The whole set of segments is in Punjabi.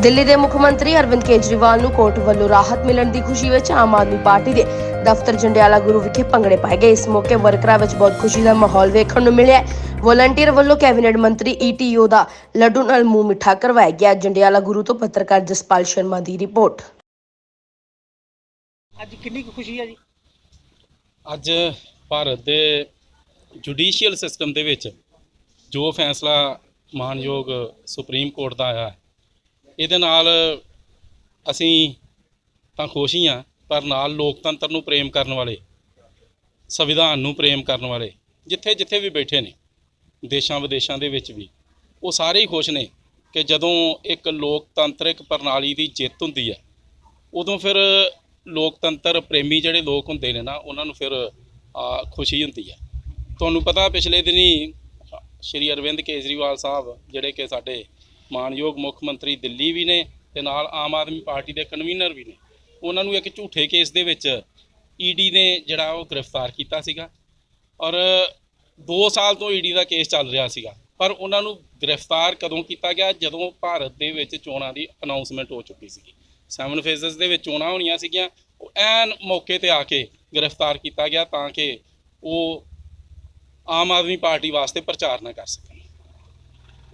ਦਿੱਲੀ ਦੇ ਮੁੱਖ ਮੰਤਰੀ ਅਰਵਿੰਦ ਕੇਜਰੀਵਾਲ ਨੂੰ ਕੋਰਟ ਵੱਲੋਂ ਰਾਹਤ ਮਿਲਣ ਦੀ ਖੁਸ਼ੀ ਵਿੱਚ ਆਮ ਆਦਮੀ ਪਾਰਟੀ ਦੇ ਦਫ਼ਤਰ ਜੰਡਿਆਲਾ ਗੁਰੂ ਵਿਖੇ ਭੰਗੜੇ ਪਾਏ ਗਏ। ਇਸ ਮੌਕੇ ਵਰਕਰਾਂ ਵਿੱਚ ਬਹੁਤ ਖੁਸ਼ੀ ਦਾ ਮਾਹੌਲ ਵੇਖਣ ਨੂੰ ਮਿਲਿਆ। ਵੋਲੰਟੀਅਰ ਵੱਲੋਂ ਕੈਬਨਿਟ ਮੰਤਰੀ ਈਟੀਓ ਦਾ ਲੱਡੂ ਨਾਲ ਮੂੰਹ ਮਿੱਠਾ ਕਰਵਾਇਆ ਗਿਆ। ਜੰਡਿਆਲਾ ਗੁਰੂ ਤੋਂ ਪੱਤਰਕਾਰ ਜਸਪਾਲ ਸ਼ਰਮਾ ਦੀ ਰਿਪੋਰਟ। ਅੱਜ ਕਿੰਨੀ ਕੁ ਖੁਸ਼ੀ ਹੈ ਜੀ? ਅੱਜ ਭਾਰਤ ਦੇ ਜੁਡੀਸ਼ੀਅਲ ਸਿਸਟਮ ਦੇ ਵਿੱਚ ਜੋ ਫੈਸਲਾ ਮਾਨਯੋਗ ਸੁਪਰੀਮ ਕੋਰਟ ਦਾ ਆਇਆ ਹੈ, ਇਹਦੇ ਨਾਲ ਅਸੀਂ ਤਾਂ ਖੁਸ਼ ਹੀ ਹਾਂ, ਪਰ ਨਾਲ ਲੋਕਤੰਤਰ ਨੂੰ ਪ੍ਰੇਮ ਕਰਨ ਵਾਲੇ, ਸੰਵਿਧਾਨ ਨੂੰ ਪ੍ਰੇਮ ਕਰਨ ਵਾਲੇ, ਜਿੱਥੇ ਜਿੱਥੇ ਵੀ ਬੈਠੇ ਨੇ, ਦੇਸ਼ਾਂ ਵਿਦੇਸ਼ਾਂ ਦੇ ਵਿੱਚ ਵੀ, ਉਹ ਸਾਰੇ ਹੀ ਖੁਸ਼ ਨੇ ਕਿ ਜਦੋਂ ਇੱਕ ਲੋਕਤੰਤਰਿਕ ਪ੍ਰਣਾਲੀ ਦੀ ਜਿੱਤ ਹੁੰਦੀ ਹੈ, ਉਦੋਂ ਫਿਰ ਲੋਕਤੰਤਰ ਪ੍ਰੇਮੀ ਜਿਹੜੇ ਲੋਕ ਹੁੰਦੇ ਨੇ ਨਾ, ਉਹਨਾਂ ਨੂੰ ਫਿਰ ਖੁਸ਼ੀ ਹੁੰਦੀ ਹੈ। ਤੁਹਾਨੂੰ ਪਤਾ ਪਿਛਲੇ ਦਿਨੀ ਸ਼੍ਰੀ ਅਰਵਿੰਦ ਕੇਜਰੀਵਾਲ ਸਾਹਿਬ, ਜਿਹੜੇ ਕਿ ਸਾਡੇ ਮਾਨਯੋਗ ਮੁੱਖ ਮੰਤਰੀ ਦਿੱਲੀ ਵੀ ਨੇ ਤੇ ਨਾਲ ਆਮ ਆਦਮੀ ਪਾਰਟੀ ਦੇ ਕਨਵੀਨਰ ਵੀ ਨੇ। ਉਹਨਾਂ ਨੂੰ ਇੱਕ ਝੂਠੇ ਕੇਸ ਦੇ ਵਿੱਚ ਈਡੀ ਨੇ ਜਿਹੜਾ ਉਹ ਗ੍ਰਿਫਤਾਰ ਕੀਤਾ ਸੀਗਾ ਔਰ 2 ਸਾਲ ਤੋਂ ਈਡੀ ਦਾ ਕੇਸ ਚੱਲ ਰਿਹਾ ਸੀਗਾ। ਪਰ ਉਹਨਾਂ ਨੂੰ ਗ੍ਰਿਫਤਾਰ ਕਦੋਂ ਕੀਤਾ ਗਿਆ? ਜਦੋਂ ਭਾਰਤ ਦੇ ਵਿੱਚ ਚੋਣਾਂ ਦੀ ਅਨਾਉਂਸਮੈਂਟ ਹੋ ਚੁੱਕੀ ਸੀਗੀ। ਸੈਵਨ ਫੇਜ਼ਸ ਦੇ ਵਿੱਚ ਚੋਣਾਂ ਹੋਣੀਆਂ ਸੀਗੀਆਂ। ਉਹ ਐਨ ਮੌਕੇ ਤੇ ਆ ਕੇ ਗ੍ਰਿਫਤਾਰ ਕੀਤਾ ਗਿਆ ਤਾਂ ਕਿ ਉਹ ਆਮ ਆਦਮੀ ਪਾਰਟੀ ਵਾਸਤੇ ਪ੍ਰਚਾਰ ਨਾ ਕਰ ਸਕਣ।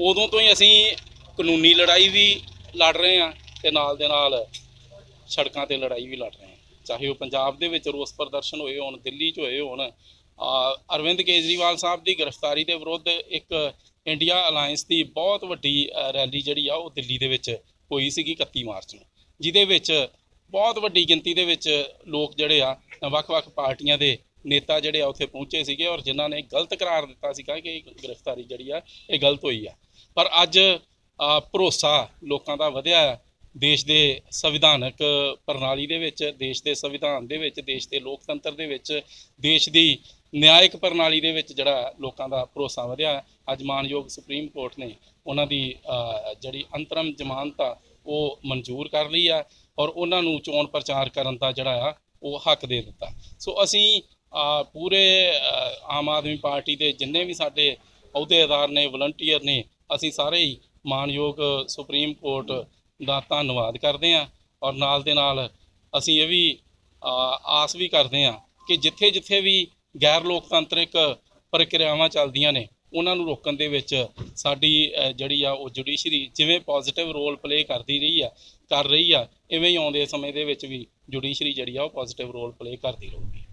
ਉਦੋਂ ਤੋਂ ਹੀ ਅਸੀਂ ਕਾਨੂੰਨੀ ਲੜਾਈ ਵੀ ਲੜ ਰਹੇ ਹਾਂ ਤੇ ਨਾਲ ਦੇ ਨਾਲ ਸੜਕਾਂ ਤੇ ਲੜਾਈ ਵੀ ਲੜ ਰਹੇ ਹਾਂ ਚਾਹੇ ਉਹ ਪੰਜਾਬ ਦੇ ਵਿੱਚ ਰੋਸ ਪ੍ਰਦਰਸ਼ਨ ਹੋਏ ਹੋਣ, ਦਿੱਲੀ 'ਚ ਹੋਏ ਹੋਣ ਅਰਵਿੰਦ ਕੇਜਰੀਵਾਲ ਸਾਹਿਬ ਦੀ ਗ੍ਰਿਫਤਾਰੀ ਦੇ ਵਿਰੁੱਧ ਇੱਕ ਇੰਡੀਆ ਅਲਾਈਅੰਸ ਦੀ ਬਹੁਤ ਵੱਡੀ ਰੈਲੀ ਜਿਹੜੀ ਆ ਉਹ ਦਿੱਲੀ ਦੇ ਵਿੱਚ ਹੋਈ ਸੀਗੀ 31 ਮਾਰਚ ਨੂੰ, ਜਿਹਦੇ ਵਿੱਚ ਬਹੁਤ ਵੱਡੀ ਗਿਣਤੀ ਦੇ ਵਿੱਚ ਲੋਕ ਜਿਹੜੇ ਆ, ਵੱਖ-ਵੱਖ ਪਾਰਟੀਆਂ ਦੇ ਨੇਤਾ ਜਿਹੜੇ ਆ ਉੱਥੇ ਪਹੁੰਚੇ ਸੀਗੇ ਔਰ ਜਿਨ੍ਹਾਂ ਨੇ ਗਲਤ ਕਰਾਰ ਦਿੱਤਾ ਸੀਗਾ ਕਿ ਗ੍ਰਿਫਤਾਰੀ ਜਿਹੜੀ ਆ, ਇਹ ਗਲਤ ਹੋਈ ਆ। ਪਰ ਅੱਜ ਭਰੋਸਾ ਲੋਕਾਂ ਦਾ ਵਧਿਆ ਦੇਸ਼ ਦੇ ਸੰਵਿਧਾਨਕ ਪ੍ਰਣਾਲੀ ਦੇ ਵਿੱਚ, ਦੇਸ਼ ਦੇ ਸੰਵਿਧਾਨ ਦੇ ਵਿੱਚ, ਦੇਸ਼ ਦੇ ਲੋਕਤੰਤਰ ਦੇ ਵਿੱਚ, ਦੇਸ਼ ਦੀ ਨਿਆਇਕ ਪ੍ਰਣਾਲੀ ਦੇ ਵਿੱਚ ਜਿਹੜਾ ਲੋਕਾਂ ਦਾ ਭਰੋਸਾ ਵਧਿਆ ਅੱਜ ਮਾਨਯੋਗ ਸੁਪਰੀਮ ਕੋਰਟ ਨੇ ਉਹਨਾਂ ਦੀ ਜਿਹੜੀ ਅੰਤਰਮ ਜ਼ਮਾਨਤ ਆ, ਉਹ ਮਨਜ਼ੂਰ ਕਰ ਲਈ ਆ ਔਰ ਉਹਨਾਂ ਨੂੰ ਚੋਣ ਪ੍ਰਚਾਰ ਕਰਨ ਦਾ ਜਿਹੜਾ ਆ, ਉਹ ਹੱਕ ਦੇ ਦਿੱਤਾ। ਸੋ ਅਸੀਂ ਪੂਰੇ ਆਮ ਆਦਮੀ ਪਾਰਟੀ ਦੇ ਜਿੰਨੇ ਵੀ ਸਾਡੇ ਅਹੁਦੇਦਾਰ ਨੇ, ਵਲੰਟੀਅਰ ਨੇ, ਅਸੀਂ ਸਾਰੇ ਹੀ ਮਾਨਯੋਗ ਸੁਪਰੀਮ ਕੋਰਟ ਦਾ ਧੰਨਵਾਦ ਕਰਦੇ ਹਾਂ ਔਰ ਨਾਲ ਦੇ ਨਾਲ ਅਸੀਂ ਇਹ ਵੀ ਆਸ ਵੀ ਕਰਦੇ ਹਾਂ ਕਿ ਜਿੱਥੇ ਜਿੱਥੇ ਵੀ ਗੈਰ ਲੋਕਤੰਤਰਿਕ ਪ੍ਰਕਿਰਿਆਵਾਂ ਚੱਲਦੀਆਂ ਨੇ, ਉਹਨਾਂ ਨੂੰ ਰੋਕਣ ਦੇ ਵਿੱਚ ਸਾਡੀ ਜਿਹੜੀ ਆ ਉਹ ਜੁਡੀਸ਼ਰੀ ਜਿਵੇਂ ਪੋਜ਼ਿਟਿਵ ਰੋਲ ਪਲੇ ਕਰਦੀ ਰਹੀ ਆ, ਕਰ ਰਹੀ ਆ, ਇਵੇਂ ਹੀ ਆਉਂਦੇ ਸਮੇਂ ਦੇ ਵਿੱਚ ਵੀ ਜੁਡੀਸ਼ਰੀ ਜਿਹੜੀ ਆ ਉਹ ਪੋਜ਼ਿਟਿਵ ਰੋਲ ਪਲੇ ਕਰਦੀ ਰਹੂਗੀ।